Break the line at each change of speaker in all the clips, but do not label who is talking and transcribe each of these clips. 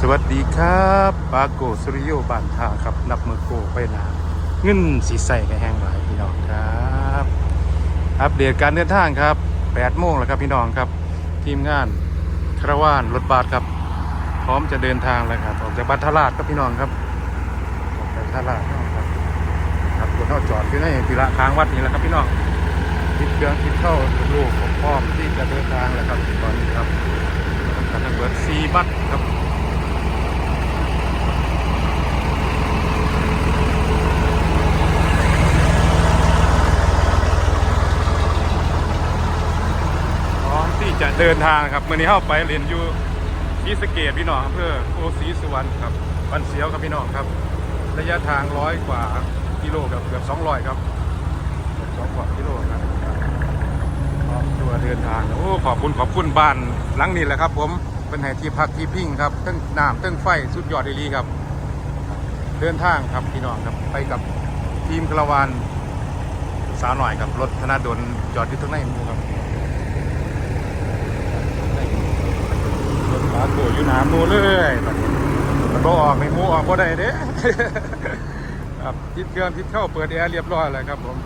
สวัสดีครับปาโกสุริโยบานทาครับ นับมือโกไปนาเงินสีใสกับแห้งหลายพี่น้องครับ อัปเดตการเดินทางครับ8โมงแล้วครับพี่น้องครับ ทีมงานคาราวานรถบัสครับ พร้อมจะเดินทางแล้วครับออกจากบัตรทราชครับพี่น้องครับออกจากทราชครับครับรถเข้าจอดอยู่ในทีละค้างวัดนี่แหละครับพี่น้องทิศเครื่องทิศเข้าลูกพร้อมที่จะเดินทางแล้วครับตอนนี้ครับกำลังเปิดซีบัตครับ พร้อมที่จะ เดินทางครับเมื่อนี้เข้าไปเรียนอยู่ที่สเกตพี่น้องอำเภอโอสีสุวรรณครับบันเสียวครับพี่น้องครับ ระยะทางร้อยกว่ากิโลครับเกือบสองร้อยครับสองกว่ากิโลครับพร้อมตัวเดินทางโอ้ขอบคุณขอบคุณบ้านหลังนี้แหละครับ ผมเป็นแห่ที่พักที่พิงครับตั้งน้ำตั้งไฟสุดยอดดีครับ เดินทางครับพี่น้องครับไปกับทีมคาราวานสาวหน่อยครับรถธนาดลจอดอยู่ตรงไหนหมูครับ รถขาโก อยู่หนามูเลยมันก็ออกไม่มูออกก็ได้เด้ครับทิดเครื่องทิดเข้าเปิดแอร์เรียบร้อยแล้วครับผม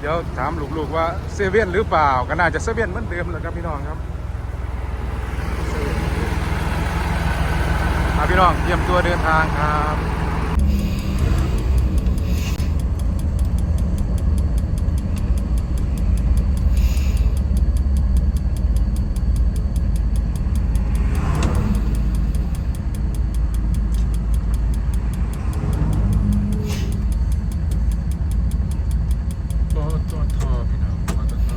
เดี๋ยวถามลูกๆว่าเซเว่นหรือเปล่า ก็น่าจะเซเว่นเหมือนเดิมเลยครับพี่น้องครับมาพี่น้องเตรียมตัวเดินทางครับ ปตทพี่น้องปตท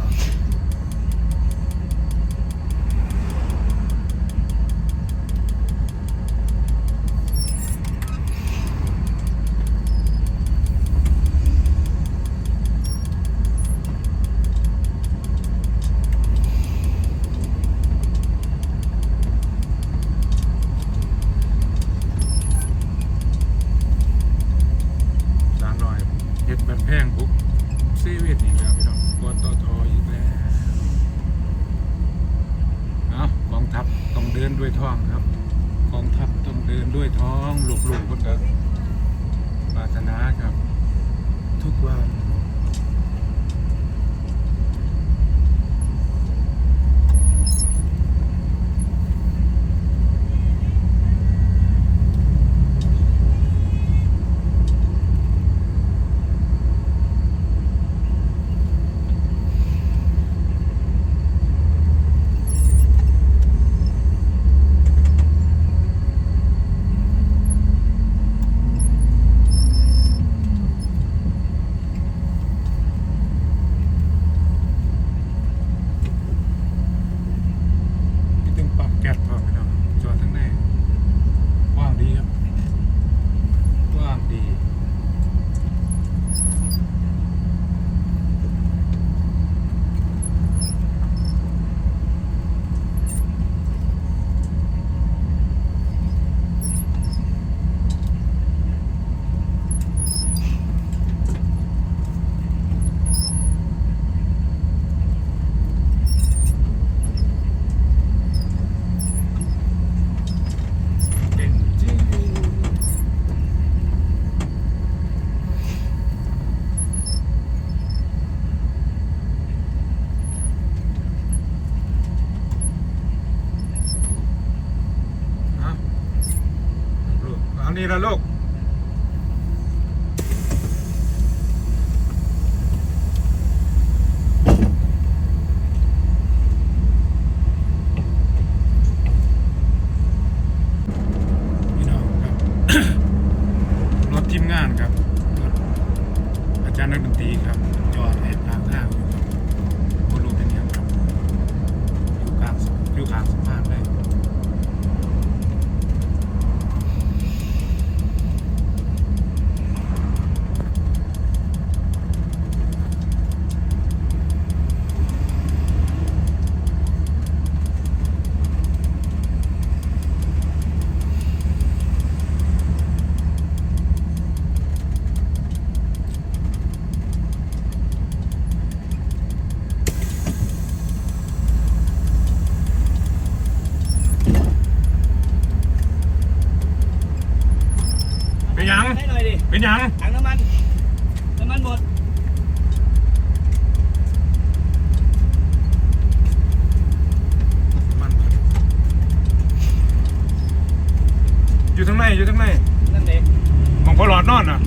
จานหน่อยเห็ดแบบแพงปุ๊บ เซเว่นอีกแล้วพี่น้องปตทอีกแล้วเอากองทัพต้องเด้วยท้องครับกองทัพต้องเดินด้วยท้องลูกๆคนเดินปรารถนาครับ ทุกวันพี่ตึงปั๊มแก๊สพอพี่น้องจอดทั้งในว่างดีครับว่างดี เป็นจริงเอาลูกเอา นี่ละลูก พี่น้องครับ รถทีมงานครับรถอาจารย์นักดนตรีครับ จอดในทางข้างอยู่ครับบรูเป็นยังครับ อยู่กลางสอยู่กลางสะพานเลย เป็นหยัง
ถังน้ำ มันน้ำมันหมด
มันอยู่ทั้งในอยู่ทั้งใน
นั่นเอง
มองพอหลอดนอนอะ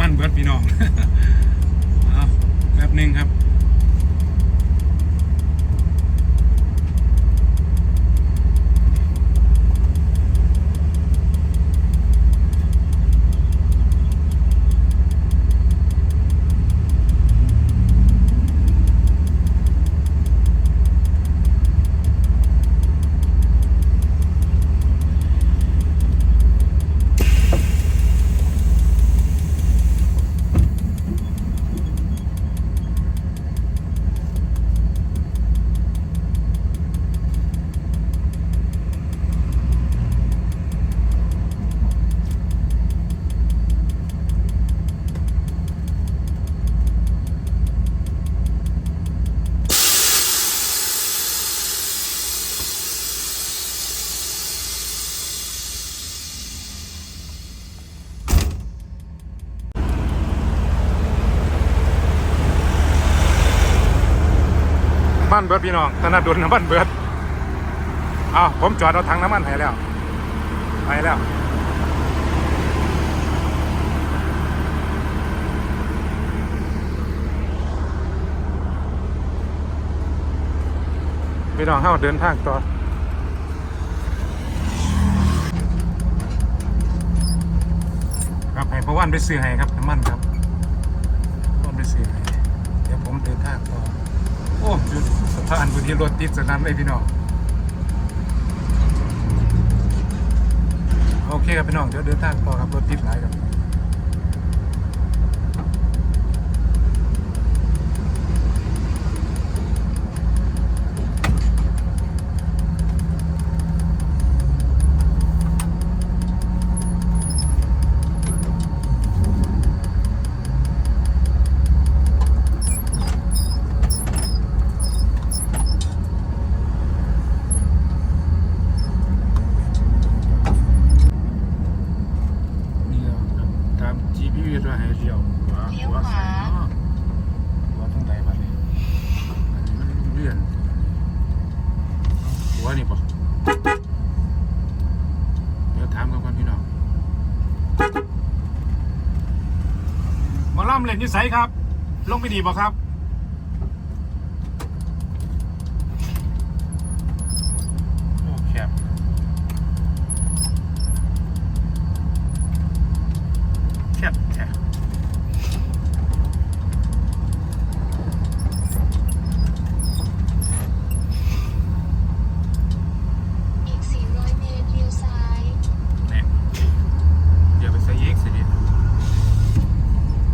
มันเบิดพี่น้อง เอาแป๊บหนึงครับ บ้าน เบิดพี่น้องธนาดุลน้ำมันเบิดอ้าวผมจอดเอาถังน้ำมันให้แล้วไปแล้วพี่น้องเข้าเดินทางต่อครับให้พระวันไปซื้อให้ครับน้ำมันครับพระวันไปซื้อให้เดี๋ยวผมเดินทางต่อ อ้จุดสะพานบนที่รถติดสนั่นเลยพี่น้อง โอเคครับพี่น้อง เดี๋ยวเดินทางต่อครับรถติดหลายครับ นี่ครับตาม GPS ว่าให้เลี้ยวขวา
เลี้ยว
ขวา
ขวา
ซ้ายเนาะขวาตรงไหนบ้างนี่อันนี้มันเลื่อนหัวนี่ปะเดี๋ยวถามกันก่อนพี่น้อง หมอล่ำเล่นนิสัยครับ ลงไปดีบ่ครับ โอ้แคบ แคบแคบ
อีก 400 เมตรเลี้ยวซ้าย
เนี่ยเดี๋ยวไปใส่เย็กสิดิ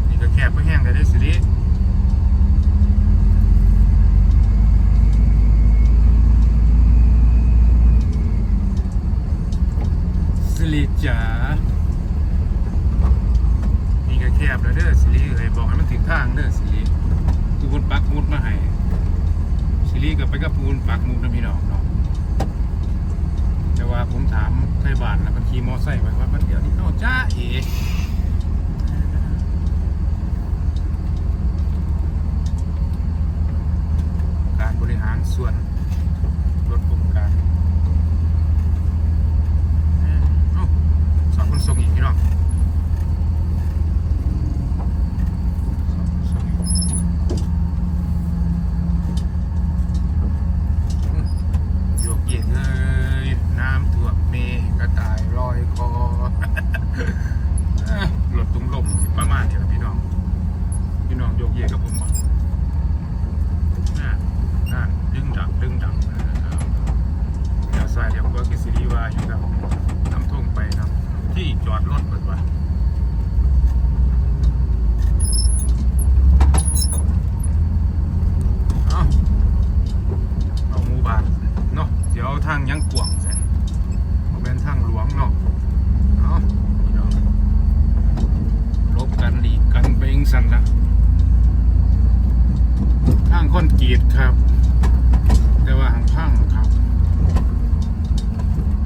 นี่ก็แคบเพื่อแห้งกันได้สิดิสิริจ๋านี่ก็แคบแล้วเด้อสิริเอ้ยบอกให้มันถึงทางเด้อสิริทุกคนปักหมุดมาให้สิริก็ ไปกับปูนปักมุดนะพี่น้องเนาะแต่ว่าผมถามไทยบ้านแล้วมันขี่มอไซค์ไว้ว่ามันเดี๋ยวนี้เอาจ้าเอการบริหารส่วน สันละข้างค่อนกีดครับ แต่ว่าห่างข้างครับ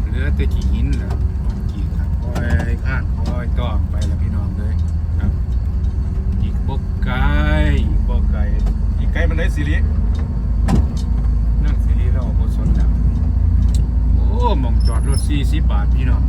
เหลือแต่กี่หินแล้วคอนกีดครับค่อยข้างคอยต่อไปแล้วพี่น้องเลยครับ อีกบกไก่อีกบกไก่อีกไก่มันได้สิรินั่งสิริเราโคสนแล้
วโอ้มองจอ
ดรถสี่สิบบาทพี่น้อง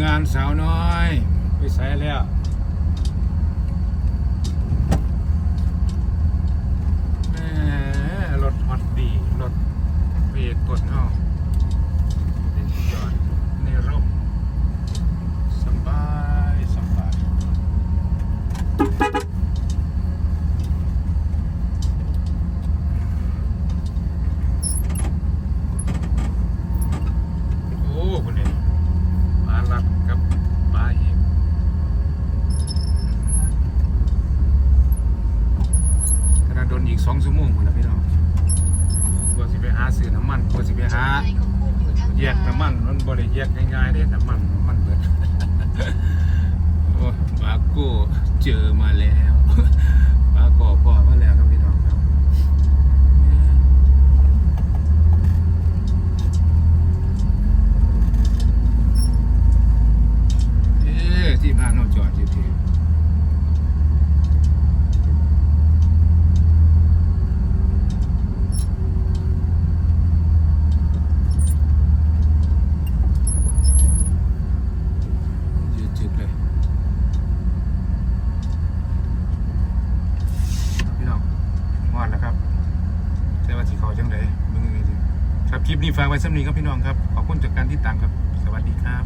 งานสาวน้อย ไปใส่แล้วแหมรถฮอตดีรถเบรกกดเนาะเป็นจอดในร่มสบายสบายโอ้คนนี้ปลาลัดกับปลาเอกขนาดโดนอีกสองชั่วโมงคนละพี่น้องกว่าสิไปหาซื้อน้ำมันกว่าสิไป
จุด
หา
หมายของคุณอยู่ทางขวา
แยกน้ำมันมันบริแยกง่ายๆได้น้ำมันน้ำมันเบิดโอ้บาโก้เจอมาแล้วบาโก้พ่อมาแล้วครับพี่น้องครับเอ๊ะที่บ้านเราจอดอยู่ที่ยืดจุดเลยพี่น้องมอดแล้วครับแต่ว่าที่เขาจังไดมึงนี่สิครับคลิปนี้ ฝากไว้สำนีครับพี่น้องครับ ขอบคุณจากการที่ตามครับ สวัสดีครับ